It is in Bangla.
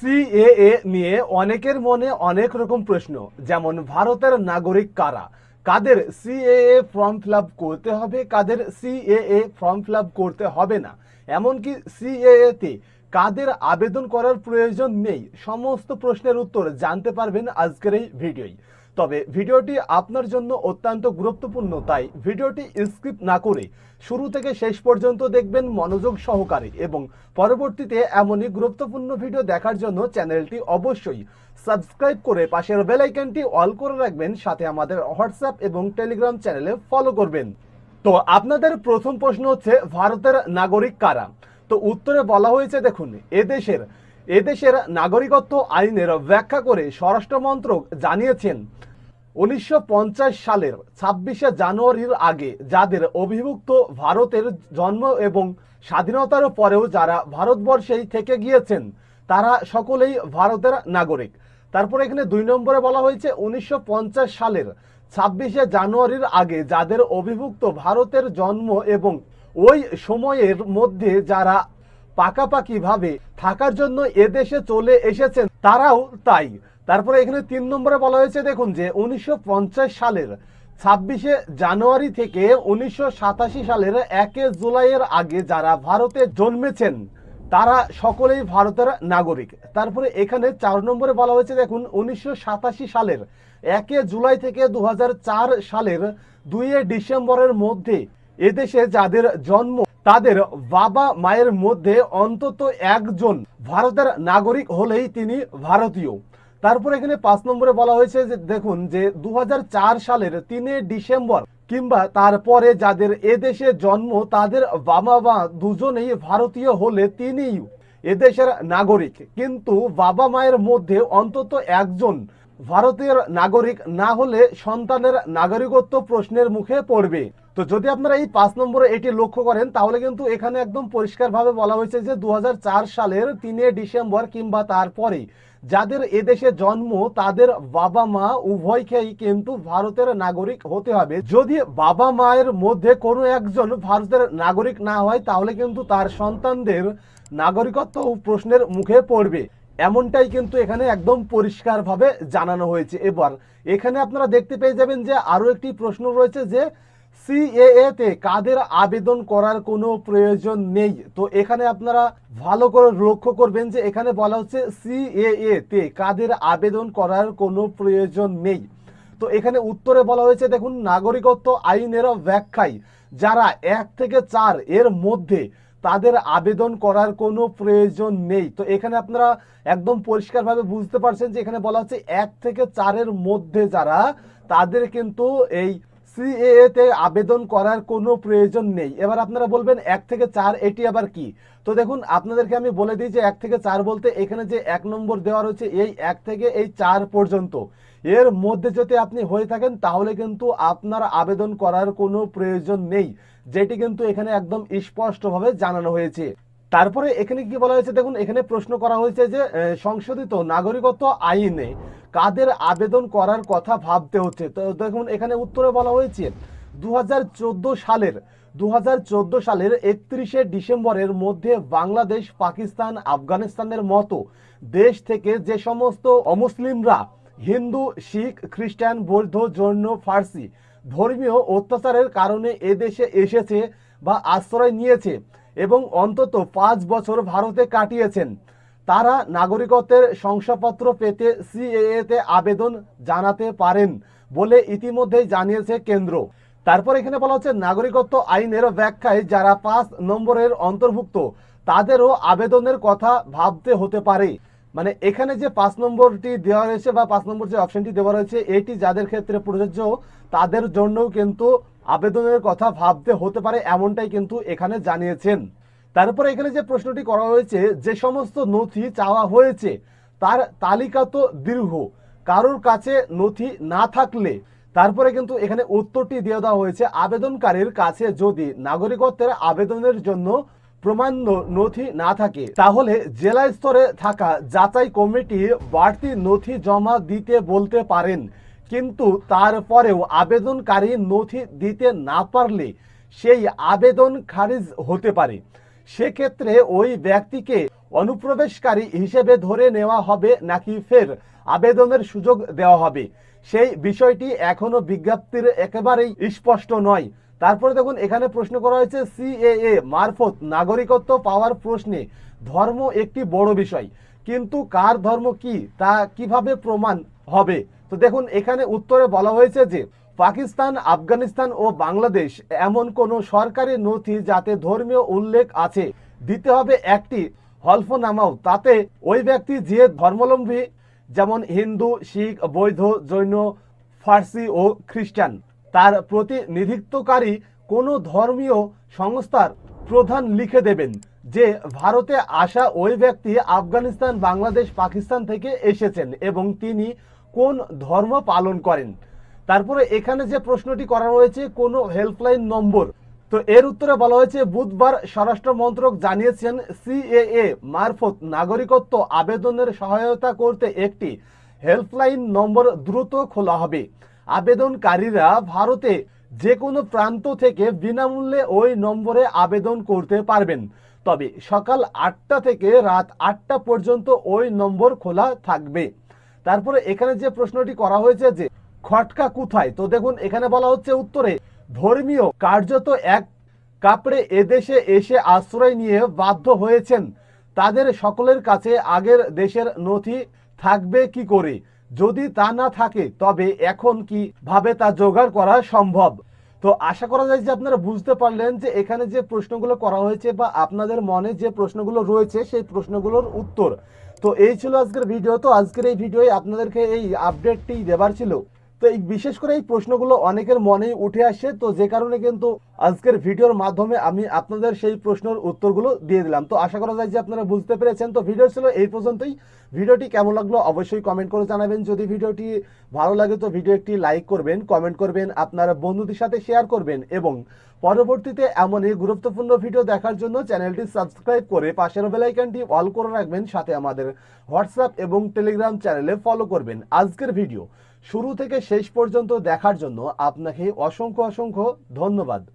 সিএএ নিয়ে অনেকের মনে অনেক রকম প্রশ্ন, যেমন ভারতের নাগরিক কারা? কাদের সিএএ ফর্ম ফিল করতে হবে, কাদের সিএএ ফর্ম ফিল করতে হবে না? এমনকি সিএএ তে কাদের আবেদন করার প্রয়োজন নেই? সমস্ত প্রশ্নের উত্তর জানতে পারবেন আজকের এই ভিডিওয়। তবে ভিডিওটি আপনার জন্য অত্যন্ত গুরুত্বপূর্ণ, তাই ভিডিওটি স্কিপ না করে শুরু থেকে শেষ পর্যন্ত দেখবেন মনোযোগ সহকারে এবং পরবর্তীতে এমনই গুরুত্বপূর্ণ ভিডিও দেখার জন্য চ্যানেলটি অবশ্যই সাবস্ক্রাইব করে পাশের বেল আইকনটি অল করে রাখবেন, সাথে আমাদের হোয়াটসঅ্যাপ এবং টেলিগ্রাম চ্যানেলে ফলো করবেন। তো আপনাদের প্রথম প্রশ্ন হচ্ছে, ভারতের নাগরিক কারা? তো উত্তরে বলা হয়েছে, দেখুন এদেশের এদেশের নাগরিকত্ব আইনের ব্যাখ্যা করে স্বরাষ্ট্রমন্ত্রক জানিয়েছেন, উনিশশো পঞ্চাশ সালের ছাব্বিশে জানুয়ারির আগে যাদের অভিভুক্ত ভারতের জন্ম এবং স্বাধীনতার পরেও যারা ভারতবর্ষেই থেকে গিয়েছেন, তারা সকলেই ভারতের নাগরিক। তারপর এখানে দুই নম্বরে বলা হয়েছে, উনিশশো পঞ্চাশ সালের ছাব্বিশে জানুয়ারির আগে যাদের অভিভুক্ত ভারতের জন্ম এবং ওই সময়ের মধ্যে যারা পাকাপাকিভাবে থাকার জন্য এদেশে চলে এসেছেন তারাও তাই। তারপরে এখানে তিন নম্বরে বলা হয়েছে, দেখুন যে উনিশশো পঞ্চাশ সালের ছাব্বিশে জানুয়ারি থেকে উনিশশো সাতাশি সালের একে জুলাইয়ের আগে যারা ভারতে জন্মেছেন, তারা সকলেই ভারতের নাগরিক। তারপরে এখানে চার নম্বরে বলা হয়েছে, দেখুন উনিশশো সাতাশি সালের একে জুলাই থেকে দু হাজার চার সালের দুইয়ে ডিসেম্বরের মধ্যে এদেশে যাদের জন্ম, তাদের বাবা মায়ের মধ্যে অন্তত একজন ভারতের নাগরিক হলেই তিনি ভারতীয়। তারপর এখানে পাঁচ নম্বরে বলা হয়েছে যে, দেখুন যে দু হাজার চার সালের তিনে ডিসেম্বর কিংবা তারপরে যাদের এদেশে জন্ম, তাদের বাবা মা দুজনেই ভারতীয় হলে তিনিই এদেশের নাগরিক। কিন্তু বাবা মায়ের মধ্যে অন্তত একজন ভারতীয় নাগরিক না হলে সন্তানের নাগরিকত্ব প্রশ্নের মুখে পড়বে। তো যদি আপনারা এই পাঁচ নম্বরে এটি লক্ষ্য করেন, তাহলে কিন্তু এখানে একদম পরিষ্কারভাবে বলা হয়েছে যে দু হাজার চার সালের তিনে ডিসেম্বর কিংবা তারপরে যাদের এদেশে জন্ম, তাদের বাবা মা উভয়কেই কিন্তু ভারতের নাগরিক হতে হবে। যদি বাবা মায়ের মধ্যে কোনো একজন ভারতের নাগরিক না হয়, তাহলে কিন্তু তার সন্তানদের নাগরিকত্ব প্রশ্নের মুখে পড়বে। এমনটাই কিন্তু এখানে একদম পরিষ্কারভাবে জানানো হয়েছে। এবার এখানে আপনারা দেখতে পেয়ে যাবেন যে আরও একটি প্রশ্ন রয়েছে যে সিএএ তে কাদের আবেদন করার কোনো প্রয়োজন নেই? তো এখানে আপনারা ভালো করে লক্ষ্য করবেন যে এখানে বলা হচ্ছে সিএএ তে কাদের আবেদন করার কোনো প্রয়োজন নেই। তো এখানে উত্তরে বলা হয়েছে, দেখুন, নাগরিকত্ব আইনের ব্যাখ্যায় যারা এক থেকে চার এর মধ্যে তাদের আবেদন করার কোনো প্রয়োজন নেই। তো এখানে আপনারা একদম পরিষ্কারভাবে বুঝতে পারছেন যে এখানে বলা হচ্ছে এক থেকে চারের মধ্যে যারা, তাদের কিন্তু এই সিএএ তে আবেদন করার কোনো প্রয়োজন নেই। এবার আপনারা বলবেন, এক থেকে চার এটি আবার কি? তো দেখুন, আপনাদেরকে আমি বলে দিই যে এক থেকে চার বলতে এখানে যে এক নম্বর দেওয়া রয়েছে, এই এক থেকে এই চার পর্যন্ত। এর মধ্যে যদি আপনি হয়ে থাকেন, তাহলে কিন্তু আপনার আবেদন করার কোনো প্রয়োজন নেই, যেটি কিন্তু এখানে একদম স্পষ্টভাবে জানানো হয়েছে। তারপরে এখানে কি বলা হয়েছে? দেখুন, এখানে প্রশ্ন করা হয়েছে যে সংশোধিত নাগরিকত্ব আইনে কাদের আবেদন করার কথা ভাবতে হচ্ছে? তো দেখুন, এখানে উত্তরে বলা হয়েছে দু হাজার চোদ্দ সালের দু হাজার চোদ্দ সালের একত্রিশে ডিসেম্বরের মধ্যে বাংলাদেশ, পাকিস্তান, আফগানিস্তানের মতো দেশ থেকে যে সমস্ত অমুসলিমরা হিন্দু, শিখ, খ্রিস্টান, বৌদ্ধ, জৈন, ফার্সি ধর্মীয় অত্যাচারের কারণে এদেশে এসেছে বা আশ্রয় নিয়েছে এবং অন্তত পাঁচ বছর ভারতে কাটিয়েছেন। তারা নাগরিকত্বের শংসাপত্র পেতে সিএএ তে আবেদন জানাতে পারেন বলে ইতিমধ্যেই জানিয়েছে কেন্দ্র। তারপর এখানে বলা হচ্ছে, নাগরিকত্ব আইনের ব্যাখ্যায় যারা পাঁচ নম্বরের অন্তর্ভুক্ত, তাদেরও আবেদনের কথা ভাবতে হতে পারে। মানে এখানে যে পাঁচ নম্বরটি দেওয়া রয়েছে বা পাঁচ নম্বর যে অপশনটি দেওয়া রয়েছে, এটি যাদের ক্ষেত্রে প্রযোজ্য, তাদের জন্যও কিন্তু আবেদনের কথা ভাবতে হতে পারে এমনটাই কিন্তু এখানে জানিয়েছেন। তারপরে এখানে যে প্রশ্নটি করা হয়েছে, যে সমস্ত নথি চাওয়া হয়েছে, তার তালিকা তো দীর্ঘ। কারোর কাছে নথি না থাকলে, তারপরে কিন্তু এখানে উত্তরটি দিয়ে দেওয়া হয়েছে, আবেদনকারীর কাছে যদি নাগরিকত্বের আবেদনের জন্য প্রমাণ্য নথি না থাকে, তাহলে জেলা স্তরে থাকা যাচাই কমিটি বাড়তি নথি জমা দিতে বলতে পারেন। কিন্তু তারপরেও আবেদনকারী নথি দিতে না পারলে সেই আবেদন খারিজ হতে পারে। সেক্ষেত্রে ওই ব্যক্তিকে অনুপ্রবেশকারী হিসেবে ধরে নেওয়া হবে নাকি ফের আবেদনের সুযোগ দেওয়া হবে? সেই বিষয়টি এখনও বিজ্ঞপ্তির একেবারেই স্পষ্ট নয়। তারপরে দেখুন, এখানে প্রশ্ন করা হয়েছে, সিএএ মারফত নাগরিকত্ব পাওয়ার প্রশ্নে ধর্ম একটি বড় বিষয়। কিন্তু কার ধর্ম কি? তা কীভাবে প্রমাণ হবে? তো দেখুন, এখানে উত্তরে বলা হয়েছে যে পাকিস্তান, আফগানিস্তান ও বাংলাদেশ এমন কোনো সরকারি নথি যাতে ধর্মীয় উল্লেখ আছে। দিতে হবে একটি হলফনামাও। তাতে ওই ব্যক্তি যে ধর্মাবলম্বী, যেমন হিন্দু, শিখ বৈধ জৈন, ফার্সি ও খ্রিস্টান, তার প্রতিনিধিত্বকারী কোনো ধর্মীয় সংস্থার প্রধান লিখে দেবেন যে ভারতে আসা ওই ব্যক্তি আফগানিস্তান, বাংলাদেশ, পাকিস্তান থেকে এসেছেন এবং তিনি কোন ধর্ম পালন করেন? তারপরে এখানে যে প্রশ্নটি করা হয়েছে, কোনো হেল্পলাইন নম্বর। তো এর উত্তরে বলা হয়েছে, বুধবার স্বরাষ্ট্র মন্ত্রক জানিয়েছেন, সিএএ মারফত নাগরিকত্ব আবেদনের সহায়তা করতে একটি হেল্পলাইন নম্বর দ্রুত খোলা হবে। আবেদনকারীরা ভারতে যে কোনো প্রান্ত থেকে বিনামূল্যে ওই নম্বরে আবেদন করতে পারবেন। তবে সকাল আটটা থেকে রাত আটটা পর্যন্ত ওই নম্বর খোলা থাকবে। তারপরে এখানে যে প্রশ্নটি করা হয়েছে যে, খটকা কোথায়? তো দেখুন, এখানে বলা হচ্ছে উত্তরে, ধর্মীয় কার্যত এক কাপড়ে এদেশে এসে আশ্রয় নিয়ে বাধ্য হয়েছেন। তাদের সকলের কাছে আগের দেশের নথি থাকবে কি করে? যদি তা না থাকে, তবে এখন কি ভাবে তা জোগাড় করা সম্ভব? তো আশা করা যায় যে আপনারা বুঝতে পারলেন যে এখানে যে প্রশ্নগুলো করা হয়েছে বা আপনাদের মনে যে প্রশ্নগুলো রয়েছে সেই প্রশ্নগুলোর উত্তর। তো এই ছিল আজকের ভিডিও। তো আজকের এই ভিডিওয়ে আপনাদেরকে এই আপডেটটি দেবার ছিল। তো এই বিশেষ করে এই প্রশ্নগুলো অনেকের মনেই উঠে আসে, তো যে কারণে কিন্তু আজকের ভিডিওর মাধ্যমে আমি আপনাদের সেই প্রশ্নের উত্তরগুলো দিয়ে দিলাম। তো আশা করা যায় যে আপনারা বুঝতে পেরেছেন। তো ভিডিও ছিল এই পর্যন্তই। ভিডিওটি কেমন লাগল অবশ্যই কমেন্ট করে জানাবেন। যদি ভিডিওটি ভালো লাগে তো ভিডিও একটি লাইক করবেন, কমেন্ট করবেন, আপনার বন্ধুদের সাথে শেয়ার করবেন এবং পরবর্তীতে এমনই গুরুত্বপূর্ণ ভিডিও দেখার জন্য চ্যানেলটি সাবস্ক্রাইব করে পাশের বেলাইকনটি অল করে রাখবেন। সাথে আমাদের হোয়াটসঅ্যাপ এবং টেলিগ্রাম চ্যানেলে ফলো করবেন। আজকের ভিডিও শুরু থেকে শেষ পর্যন্ত দেখার জন্য আপনাকে অসংখ্য অসংখ্য ধন্যবাদ।